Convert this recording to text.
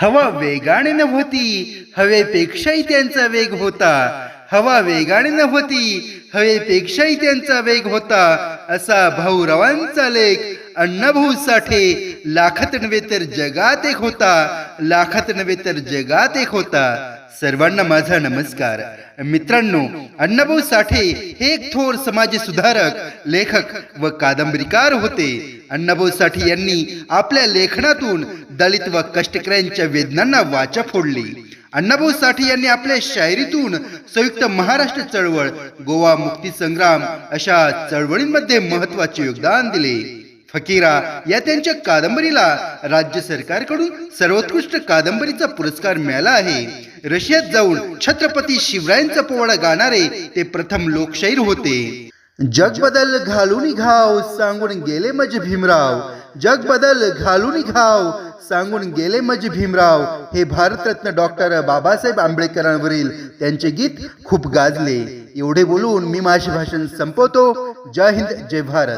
हवा वेगाने नव्हती हवेपेक्षाही त्यांचा वेग होता. हवा वेगाने नव्हती हवेपेक्षाही त्यांचा वेग होता. असा भाऊरावांचा लेख अण्णाभाऊ साठे लाखात नव्हे तर जगात एक होता. लाखात नव्हे तर जगात एक होता. सर्वांना माझा नमस्कार. मित्रांनो अण्णाभाऊ साठे हे एक थोर समाज सुधारक लेखक व कादंबरीकार होते. अण्णाभाऊ साठे यांनी आपल्या लेखनातून दलित व कष्टकऱ्यांच्या वेदनांना वाचा फोडली. अण्णाभाऊ साठे यांनी आपल्या शायरीतून संयुक्त महाराष्ट्र चळवळ गोवा मुक्ती संग्राम अशा चळवळींमध्ये महत्त्वाचे योगदान दिले. फकीरा या त्यांच्या कादंबरीला राज्य सरकारकडून सर्वोत्कृष्ट कादंबरीचा पुरस्कार मिळाला आहे. रशियात जाऊन छत्रपती शिवरायांचा पोवाडा गाणारे ते प्रथम लोकशाहीर होते. जग बदल घालून घाव सांगून गेले मज भीमराव. जग बदल घालून घाव सांगून गेले मज भीमराव. हे भारतरत्न डॉक्टर बाबासाहेब आंबेडकरांवरील त्यांचे गीत खूप गाजले. एवढे बोलून मी माझे भाषण संपवतो. जय हिंद जय भारत.